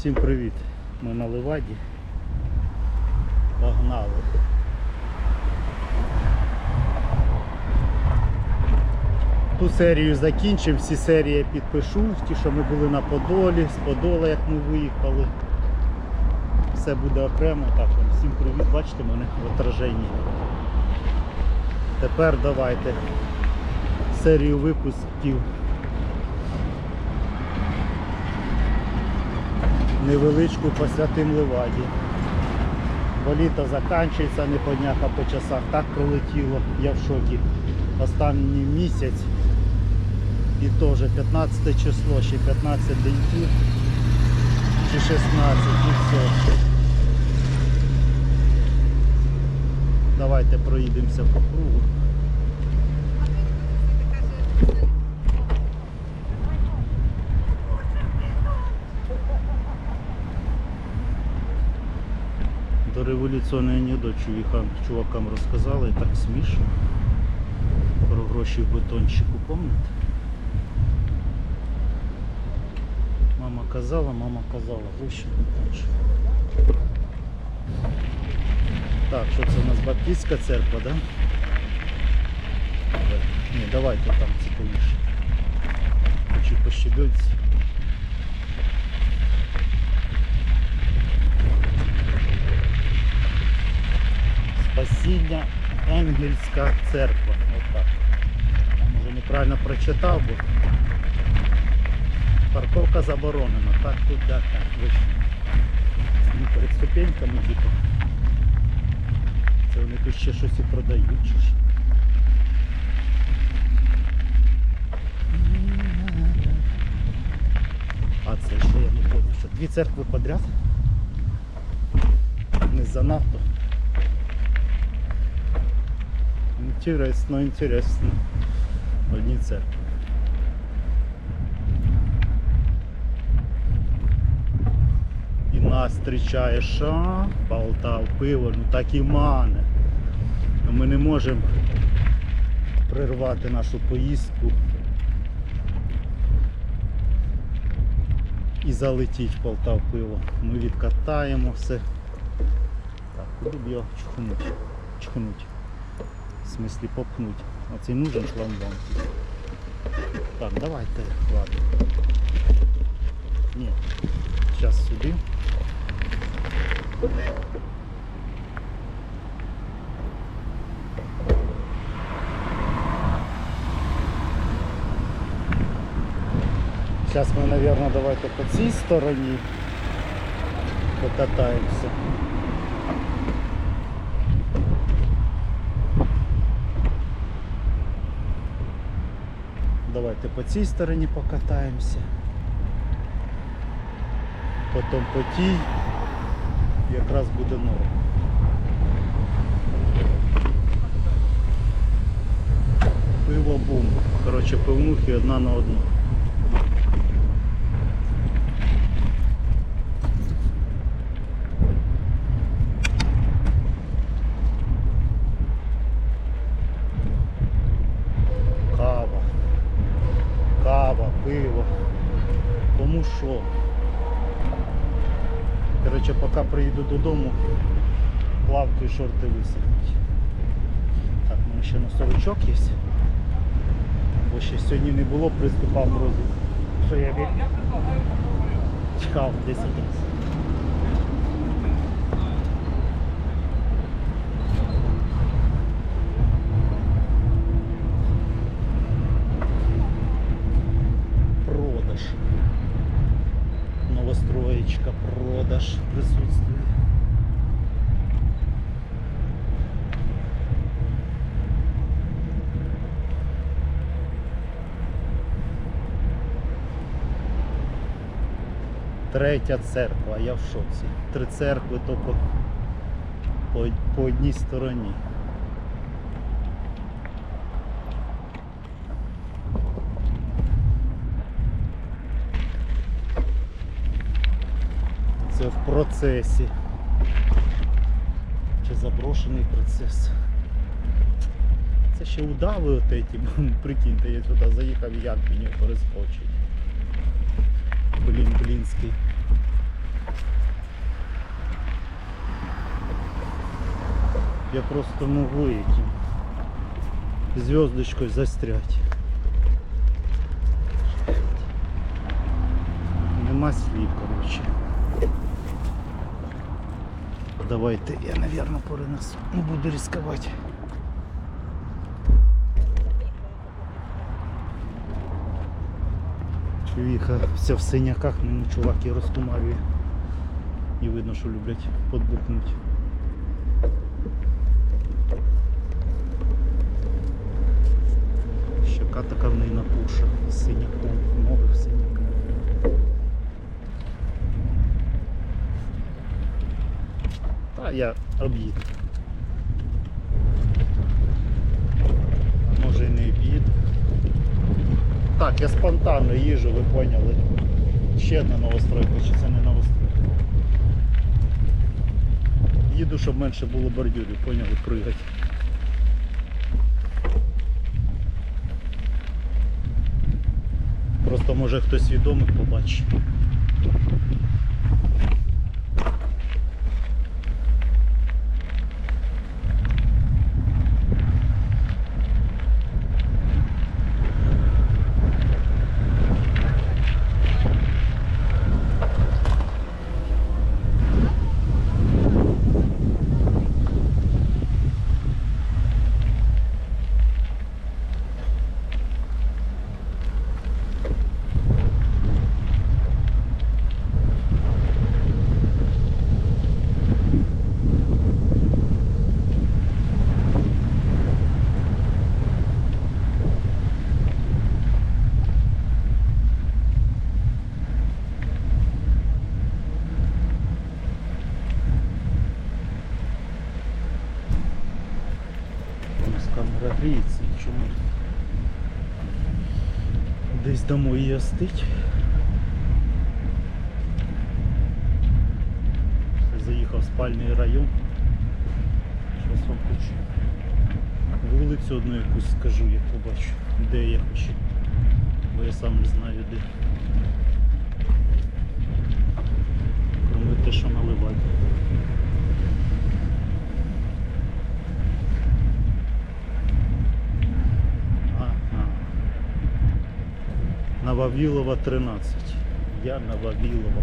Всім привіт! Ми на Леваді. Погнали. Ту серію закінчив, всі серії підпишу, ті, що ми були на Подолі, з Подола, як ми виїхали. Все буде окремо. Так, всім привіт, бачите мене в отраженні. Тепер давайте серію випусків невеличку посвятим Леваді. Бо літо закінчується не по днях, а по часах. Так пролетіло, я в шокі. Останній місяць і теж 15 число, ще 15 деньків чи 16 і все. Давайте проїдемося по кругу. Революційний анекдот чувакам, чувакам розказали, і так смішно. Про гроші в бетончику, помните? Мама казала, мама казала, гроші в бетончику. Так, що це у нас Баптистська церква, да? Ні, давайте там цікавіше. Хочу пощебеть. Спасіння Енгельська церква. Отак. Може неправильно прочитав, бо парковка заборонена. Так тут да, так, вище. Ну, перед ступеньками типу. Це вони тут ще щось і продають. Чи ж. А це що я не що дві церкви подряд? Не занадто. Інтересно, інтересно. Одні церкви. І нас зустрічає що? Полтав, пиво, ну так і мане. Ми не можемо прервати нашу поїздку і залетіть в Полтав пиво. Ми відкатаємо все. Так, куди б його чхнуть? Чхнуть. В смислі попнуть. Оцей нужен шламбан. Так, давайте, ладно. Ні. Зараз сюди. Зараз ми, мабуть, давайте по цій стороні покатаємося. Давайте по цій стороні покатаємося. Потім по тій. Якраз буде норм. Пиво бум. Коротше, пивнухи одна на одну. Кава. Кава, пиво. Кому що. Коротше, поки приїду додому, плавки і шорти висадять. Так, у мене ще сорочок є. Бо ще сьогодні не було приступа морозу. Що я від... чекав 10 разів. Третя церква, я в шоці. Три церкви тільки по, по одній стороні. Це в процесі. Чи заброшений процес. Це ще удави от эти, прикиньте, я сюди заїхав як мені перескочить. Блин, блинский. Я просто могу этим звездочкой застрять. Нема слів, короче. Давайте я, наверное, поры нас Не буду рисковать. Чувіха вся в синяках, ну чувак і розкумарює. І видно, що люблять подбухнути. Щока така в неї напуша з синяком, ноги в синяках. Та я об'їду. А може і не об'їду. Так, я спонтанно їжу, ви поняли. Ще одна новостройка, чи це не новостройка. Їду, щоб менше було бордюрів, поняли, пригать. Просто може хтось відомих побачить. У нас камера гріється, чому десь дамо її остить. Заїхав в спальний район. Зараз вам хочу вулицю одну якусь скажу, як побачу, де я хочу. Бо я сам не знаю де. Кроме те, що наливати. Нововилова 13. Я Нововилова.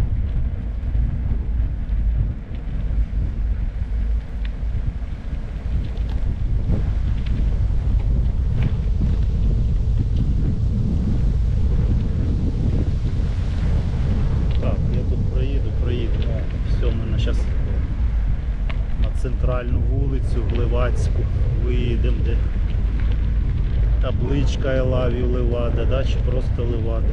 Так, я тут проїду, проїду. Все, ми на зараз на центральну вулицю Гливацьку виїдемо, де табличка I love you Левада, да, чи просто Левада.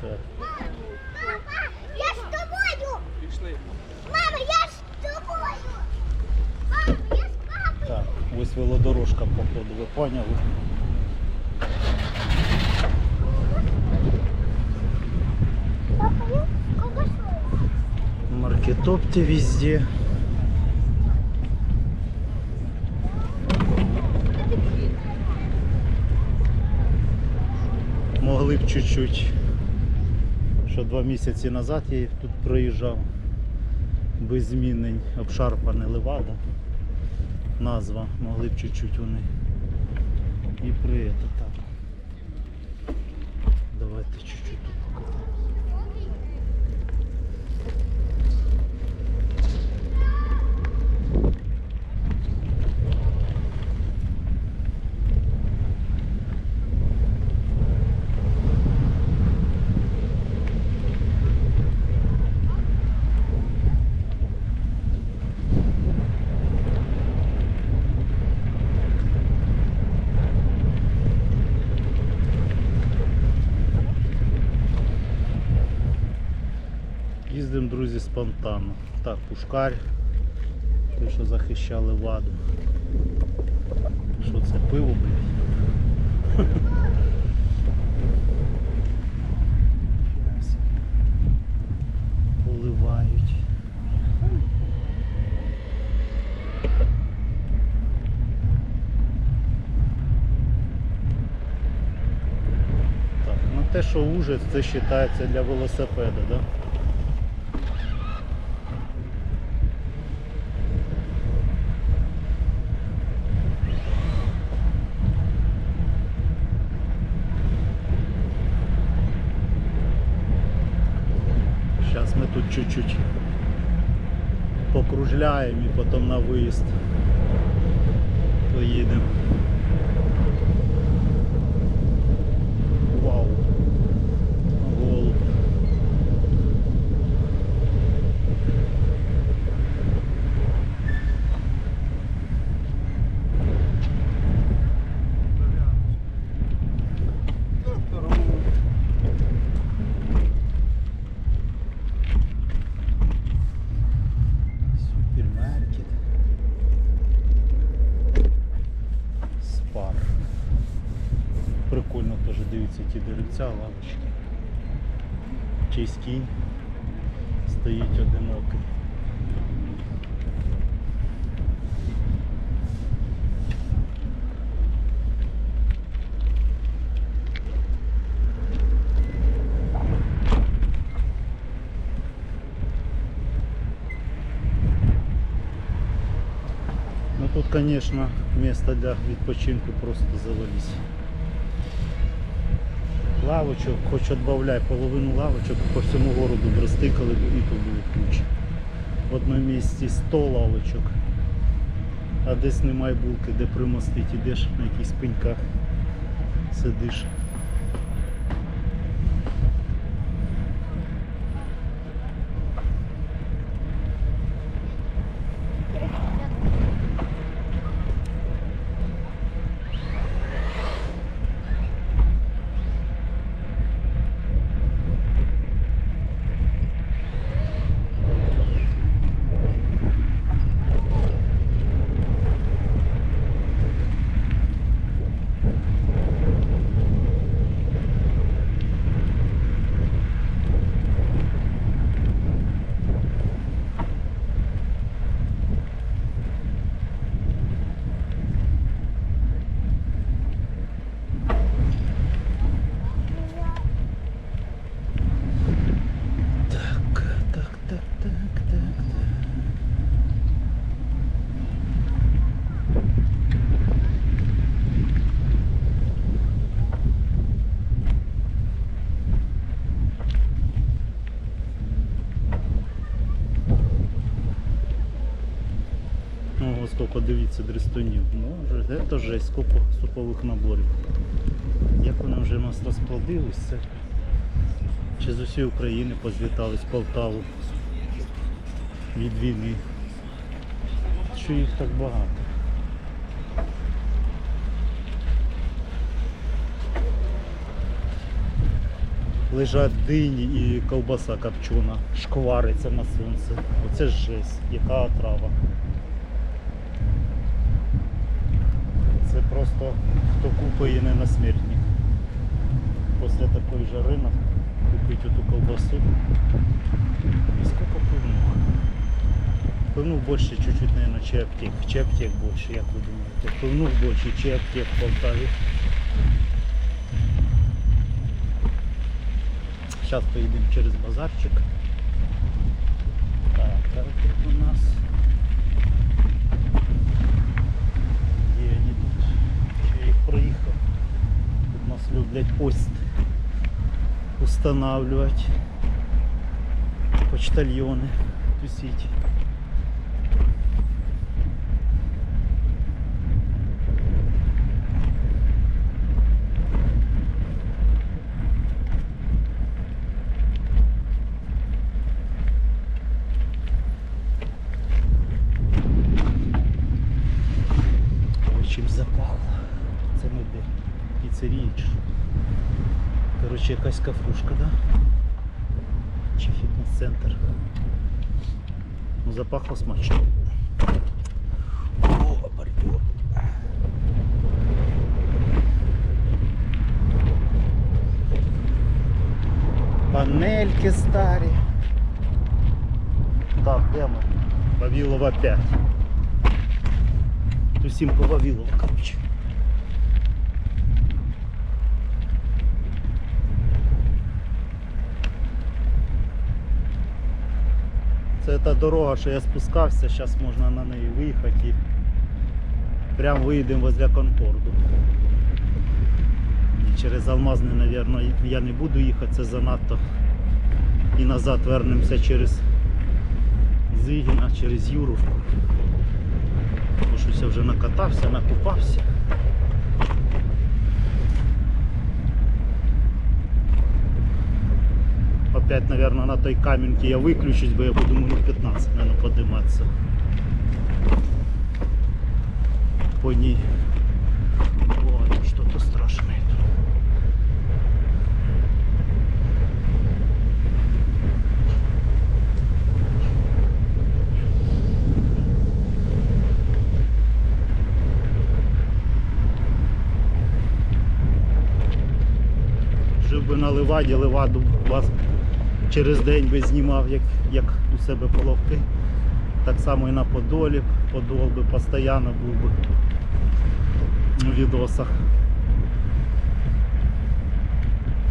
Так. Папа, я з тобою! Пішли. Мама, я з тобою! Мама, я з папою! Так, ось велодорожка походу, ви поняли? Папа, я колбасою. Маркетопты везде. Могли б чуть-чуть. Що два місяці назад я тут проїжджав. Без змінень обшарпане левада. Назва. Могли б чуть-чуть вони. І при это так. Давайте чуть-чуть тут фонтану. Так, пушкар, той, що захищали ваду. Що це пиво, блядь? Поливають. Так, ну те, що ужас, це вважається для велосипеда, так? Да? Виїзд конечно, место для відпочинку просто завались. Лавочок, хоч відбавляй половину лавочок по всьому городу розтикали, і тут було куча. В одному місці 100 лавочок, а десь немає булки, де примостити, ідеш на якихось пеньках, сидиш. Ого, сколько дивіться дрестунів. Ну, це жесть, сколько супових наборів. Як вони вже у нас розплодились, це чи з усієї України позлітались в Полтаву від війни. Що їх так багато? Лежать дині і ковбаса копчена, шквариться на сонце. Оце жесть, яка отрава. Це просто хто купає не на смертник. Після такої жари на- купить эту колбасу. И сколько пивнух? Пивнух больше чуть-чуть, наверное, чи аптек. Чи аптек больше, як ви думаєте? Пивнух больше, чи аптек в Полтаві. Сейчас поїдемо через базарчик. Так, так у нас. Где они тут? Чи я їх проїхав? Тут нас люблять пост устанавливать почтальоны тусить. Ой, чим запахло. Це ми де піцерії чи що? Коротше, якась кафушка, да? Чи фітнес-центр. Ну, запахло смачно. О. Панельки старі. Так, де ми? Вавілова 5. Тусім по Вавілова, коротше. Це дорога, що я спускався, зараз можна на неї виїхати і прям виїдемо возле Конкорду. І через Алмазний, мабуть, я не буду їхати, це занадто. І назад вернемося через Зигіна, через Юровку. Бо щось я вже накатався, накупався. Опять, наверное, на той каменке я выключусь, бо я буду минут 15, наверное, подниматься. По ней. Ой, что-то страшное. Жив би на Ливаді, Ливаду вас через день би знімав, як, як у себе половки. Так само і на Подолі. Подол би постійно був би у відосах.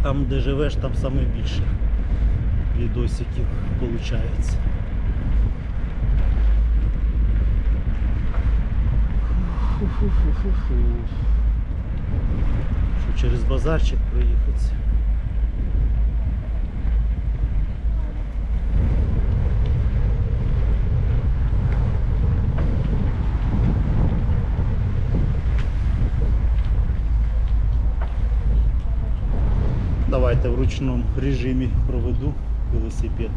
Там, де живеш, там саме більше відосиків виходить. Що через базарчик проїхати. Давайте в ручному режимі проведу велосипед,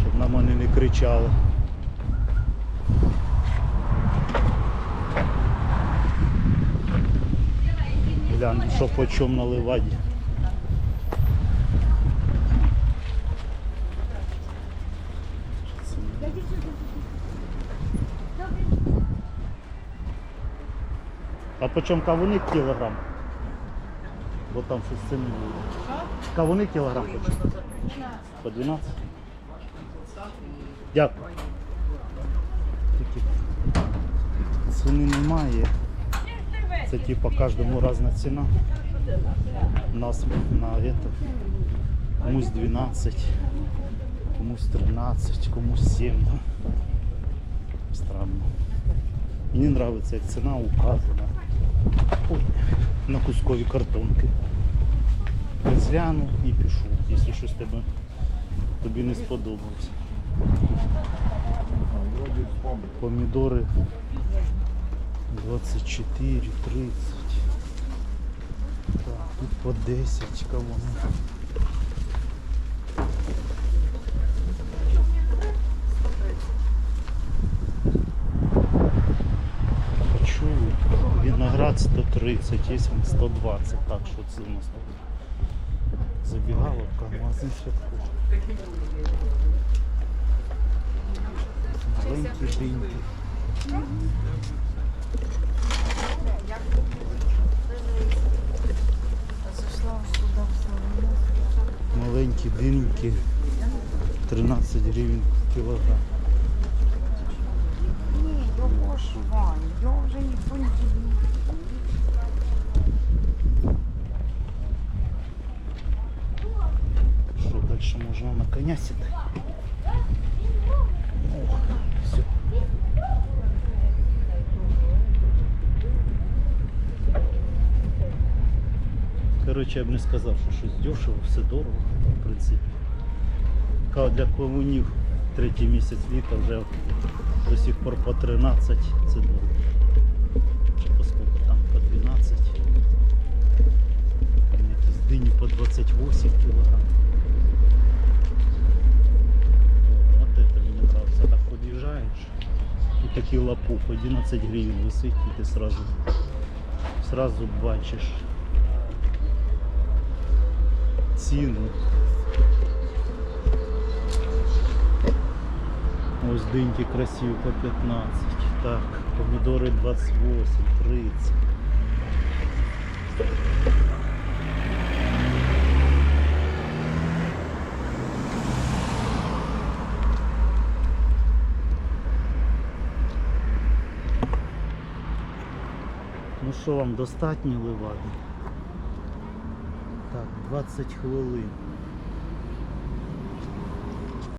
щоб на мене не кричали. Глянь, що по чому на ливаді. А по чому кавуни кілограм? Бо там щось не. Кавуни кілограм по? По 12? Дякую. Ціни немає. Це типа кожному різна ціна. У нас на это комусь 12, комусь 13, комусь 7. Да? Странно. Мені подобається, як ціна указана. Ой, на кускові картонки. Зляну і пішу, якщо щось тебе, тобі не сподобалось. Помідори 24, 30. Так, тут по 10 кого Виноград 130, є 120, так що це у нас тут забігаловка, магазин святковий. Маленькі диньки. Маленькі диньки 13 гривень кілограм. Ні, його ж Вань, його вже ніхто не дивиться. Що далі можна на коня сіти? О, все. Коротше, я б не сказав, що щось дешево, все дорого, в принципі. Ка- Для комунів третій місяць літа вже до сих пор по 13 це. Чи по там по 12. Там якісь дині по 28 кілограм. О, Вот это мне нравится. Так подъезжаешь и такие лопух 11 гривен висить, і ти сразу, сразу бачиш ціну. Ось диньки красиві по 15. Так, помідори 28, 30. Ну що вам достатньо ливади? Так, 20 хвилин.